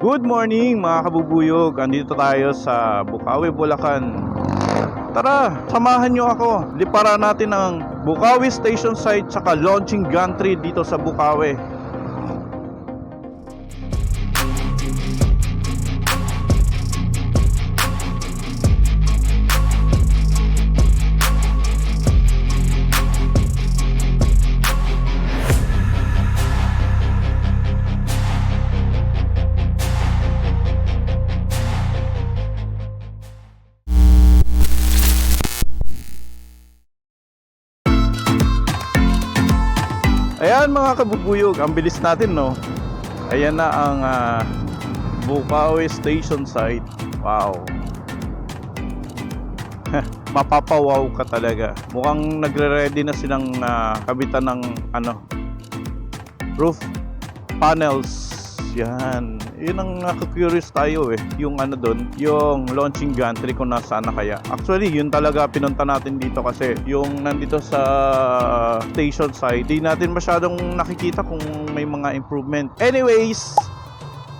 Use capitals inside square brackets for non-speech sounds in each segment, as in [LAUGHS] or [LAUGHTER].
Good morning mga kabubuyog. Andito tayo sa Bukawi, Bulacan. Tara, samahan nyo ako. Liparan natin ang Bukawi Station Site tsaka launching gantry dito sa Bukawi. Ayan mga kabubuyog, ang bilis natin no. Ayan na ang ah, Bukawi Station Site. Wow. [LAUGHS] Mapapawaw ka talaga. Mukhang nagre-ready na silang ah, kabitan ng ano roof panels. Yan. Yun ang nakaka-curious tayo eh. Yung ano doon, yung launching gantry kung nasaan na kaya. Actually, yun talaga pinunta natin dito kasi yung nandito sa station side, di natin masyadong nakikita kung may mga improvement. Anyways,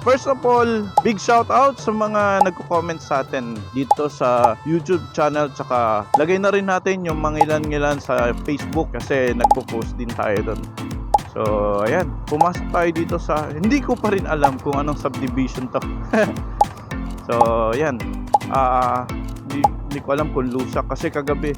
First of all, big shout out sa mga nagko-comment sa atin dito sa YouTube channel tsaka lagay na rin natin yung mga ilan-ilan sa Facebook kasi nagpo-post din tayo doon. So, ayan, pumasok tayo dito sa hindi ko pa rin alam kung anong subdivision to. [LAUGHS] so, ayan. Ah, hindi, hindi ko alam kung lusak kasi kagabi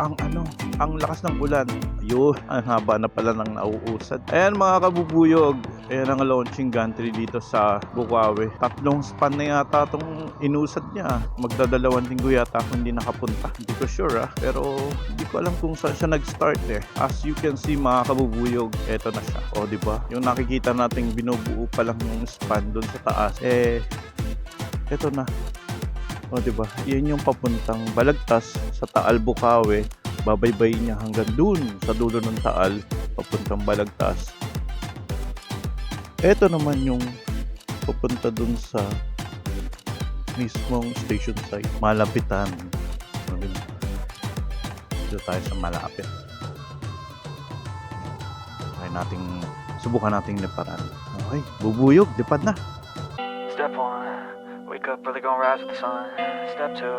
ang ano, ang lakas ng ulan. Ayun, [LAUGHS] ang haba na pala ng nauusad. Ayan mga kabubuyog, ayan ang launching gantry dito sa Bukawi. Tatlong span na yata itong inusad niya. Magdadalawang linggo yata ako hindi nakapunta. Hindi ko sure ah, pero hindi ko alam kung saan siya nag-start eh. As you can see mga kabubuyog, eto na siya. O di ba? Yung nakikita nating binubuo pa lang yung span doon sa taas, eh, eto na. O, di ba? Yan yung papuntang Balagtas sa Taal Bukawi. Babaybay niya hanggang dun sa dulo ng Taal, papuntang Balagtas. Ito naman yung papunta dun sa mismong station site. Malapitan. Dito tayo sa malapit. Try nating, subukan nating liparan. Okay, bubuyog, lipad na. Step one, wake up early, gonna rise with the sun. Step two,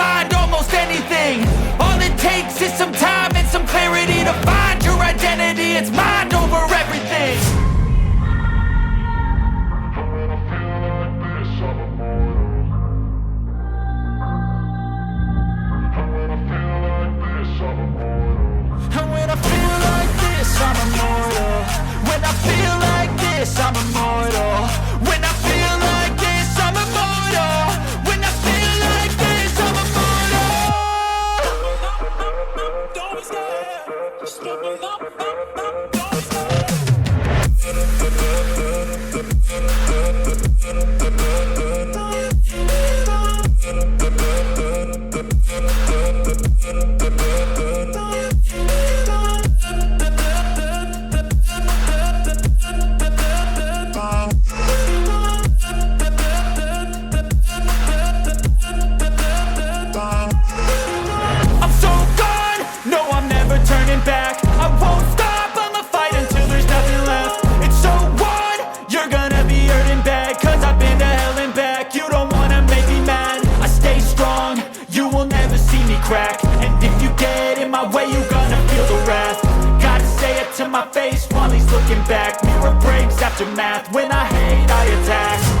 I hate, I attack.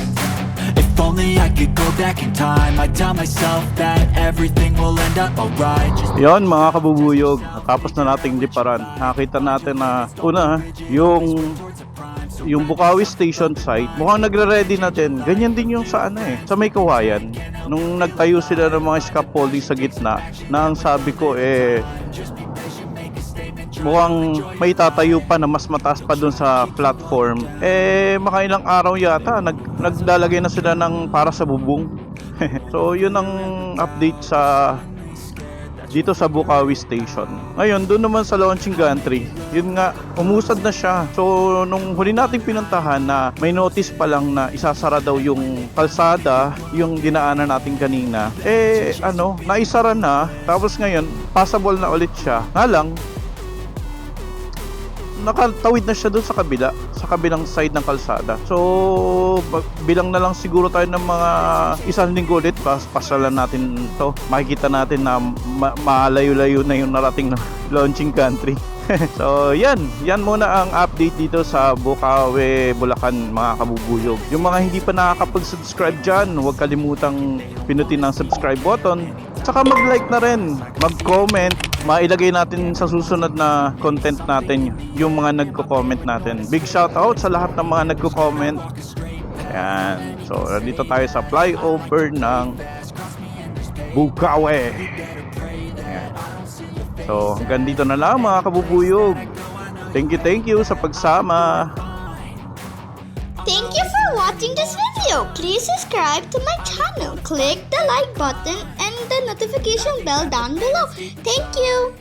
If only I could go back in time I'd tell myself that everything will end up alright Yon mga kabubuyog, natapos na nating liparan. Nakita natin na una, yung yung Bukawi Station site, mukhang nagre-ready na din. Ganyan din yung sa ano eh, sa may kawayan. Nung nagtayo sila ng mga scaffolding sa gitna, na ang sabi ko eh, mukhang may tatayo pa na mas mataas pa dun sa platform. Eh, makailang araw yata, nag, naglalagay na sila ng para sa bubong. [LAUGHS] so, yun ang update sa dito sa Bukawi Station. Ngayon, doon naman sa launching gantry, yun nga, umusad na siya. So, nung huli nating pinuntahan na may notice pa lang na isasara daw yung kalsada, yung dinaanan natin kanina, eh, ano, naisara na. Tapos ngayon, passable na ulit siya. Nga lang, nakatawid na siya doon sa kabila, sa kabilang side ng kalsada. So, bilang na lang siguro tayo ng mga isang linggo ulit, pas pasalan natin to. Makikita natin na ma- malayo-layo na yung narating na [LAUGHS] launching country. [LAUGHS] so, yan. Yan muna ang update dito sa Bukawe, Bulacan, mga kabubuyog. Yung mga hindi pa nakakapag-subscribe dyan, huwag kalimutang pinutin ang subscribe button. Tsaka mag-like na rin, mag-comment, mailagay natin sa susunod na content natin yung mga nagko-comment natin. Big shout out sa lahat ng mga nagko-comment. Ayan. So, dito tayo sa flyover ng Bukawe. Ayan. So, hanggang dito na lang mga kabubuyog. Thank you, thank you sa pagsama. Thank you for watching this video. Please subscribe to my channel. Click the like button and notification bell down below. Thank you.